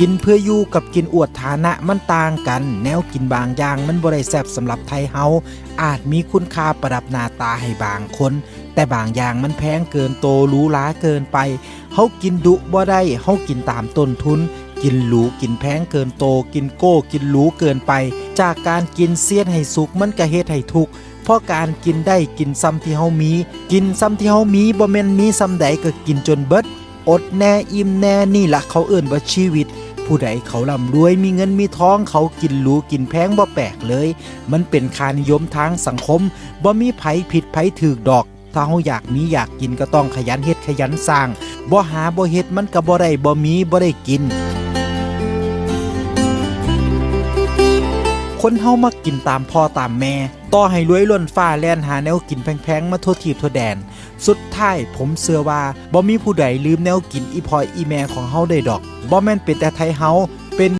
กินเพื่ออยู่กับกินอวดฐานะมันต่างกัน แนวกินบางอย่างมันบ่ได้แซบสำหรับไทยเฮาอาจมีคุณค่าประดับหน้าตาให้บางคน แต่บางอย่างมันแพงเกินโตหรูหราเกินไปเฮากินดุบ่ได้เฮากินตามต้นทุน กินหรูกินแพงเกินโต กินโก้กินหรูเกินไป จากการกินเสียนให้สุกมันก็เฮ็ดให้ทุกข์เพราะการกินได้กินซ้ำที่เฮามี กินซ้ำที่เฮามีบ่แม่นมีซ้ำใดก็กินจนเบิด อดแน่อิ่มแน่นี่ละเขาเอิ่นว่าชีวิต ผู้ใดเขาร่ำรวยมีเงินมีท้องเขากินหรูกินแพงบ่แปลกเลย มันเป็นคานิยมทางสังคมบ่มีไผผิดไผถือดอก ถ้าเฮาอยากมีอยากกินก็ต้องขยันเฮ็ดขยันสร้างบ่หาบ่เฮ็ดมันก็บ่ได้บ่มีบ่ได้กิน คนเฮามากกินตามพ่อตามแม่ ต่อให้รวยล้นฟ้าแล่นหาแนวกินแพงๆ มาทั่วทีบทั่วแดน สุดท้ายผมเชื่อว่าบ่มีผู้ใดลืมแนวกินอีพอยอีแม่ของเฮาได้ดอกบ่แม่นเป็นแต่ไทยเฮา